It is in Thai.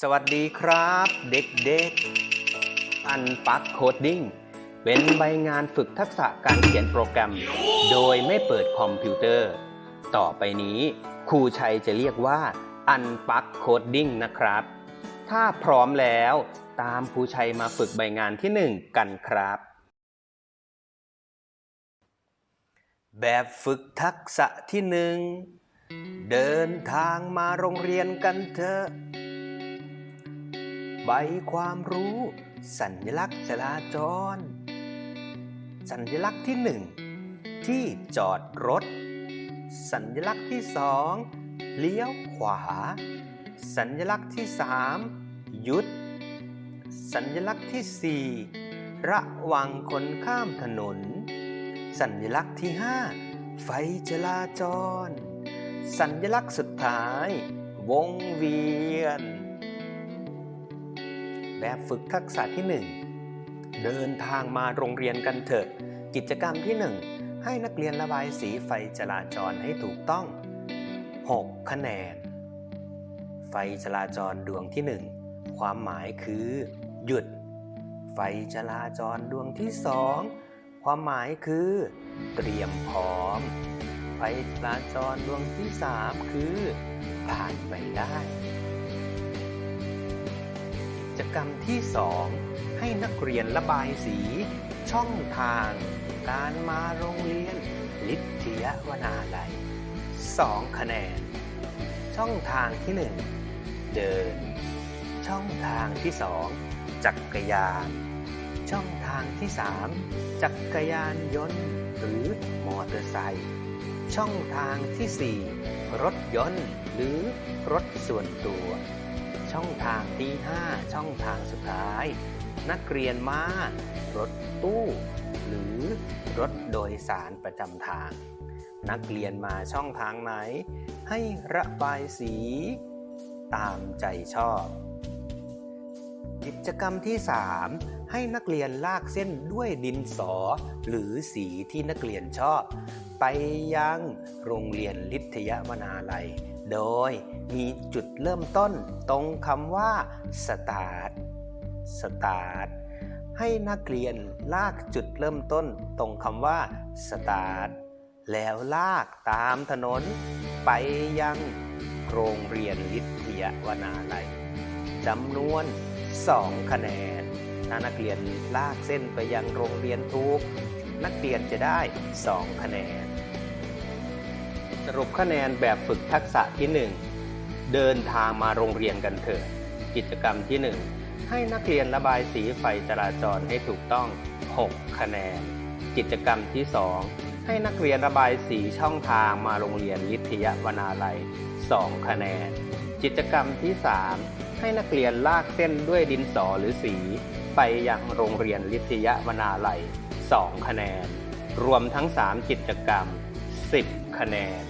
สวัสดีครับเด็กๆ อันปักโคดดิ้งเป็นใบงานฝึกทักษะการเขียนโปรแกรม โดยไม่เปิดคอมพิวเตอร์ ต่อไปนี้ครูชัยจะเรียกว่าอันปักโคดดิ้งนะครับ ถ้าพร้อมแล้วตามครูชัยมาฝึกใบงานที่หนึ่งกันครับ แบบฝึกทักษะที่หนึ่งเดินทางมาโรงเรียนกันเถอะ ใบความรู้ สัญลักษณ์จราจร สัญลักษณ์ที่หนึ่งที่จอดรถ สัญลักษณ์ที่สองเลี้ยวขวา สัญลักษณ์ที่สามหยุด สัญลักษณ์ที่สี่ระวังคนข้ามถนน สัญลักษณ์ที่ห้าไฟจราจร สัญลักษณ์สุดท้าย วงเวียน แบบฝึกทักษะที่ 1 เดินทางมาโรงเรียนกันเถอะ กิจกรรมที่ 1 ให้นักเรียนระบายสีไฟจราจรให้ถูกต้อง 6 คะแนน ไฟจราจรดวงที่ 1 ความหมายคือ หยุด ไฟจราจรดวงที่ 2 ความหมายคือ เตรียมพร้อม ไฟจราจรดวงที่ 3 คือ ผ่านไปได้ จกรรมที่ 2 ให้นักเรียนระบายสี ช่องทาง การมาโรงเรียน ลิทยวนาลัย2คะแนน ช่องทางที่ 1 เดิน ช่องทางที่ 2 จักรยาน ช่องทางที่ 3 จักรยานยนต์ หรือมอเตอร์ไซค์ช่องทางที่ 4 รถยนต์ หรือรถส่วนตัว ช่องทางที่5ช่องทางสุดท้าย นักเรียนมารถตู้ หรือรถโดยสารประจำทาง นักเรียนมาช่องทางไหน ให้ระบายสี ตามใจชอบ กิจกรรมที่ 3 ให้นักเรียนลากเส้นด้วยดินสอ หรือสีที่นักเรียนชอบ ไปยังโรงเรียนลิทยวนาลัย โดยมีจุดเริ่มต้นตรงคำว่า start start ให้นักเรียนลากจุดเริ่มต้นตรงคำว่า start แล้วลากตามถนน ไปยังโรงเรียนลิทยวนาลัยจำนวน 2 คะแนน ถ้านักเรียนลากเส้นไปยังโรงเรียนทุก นักเรียนจะได้ 2 คะแนน สรุปคะแนนแบบฝึกทักษะที่ 1 เดินทางมาโรงเรียนกันเถอะกิจกรรมที่ 1 ให้นักเรียนระบายสีไฟจราจรให้ถูกต้อง 6 คะแนน กิจกรรมที่ 2 ให้นักเรียนระบายสีช่องทางมาโรงเรียนลิทยาวนาลัย 2 คะแนน กิจกรรมที่ 3 ให้นักเรียนลากเส้นด้วยดินสอหรือสี ไปยังโรงเรียนลิทยมนาลัย 2 คะแนน รวมทั้ง 3 กิจกรรม 10 คะแนน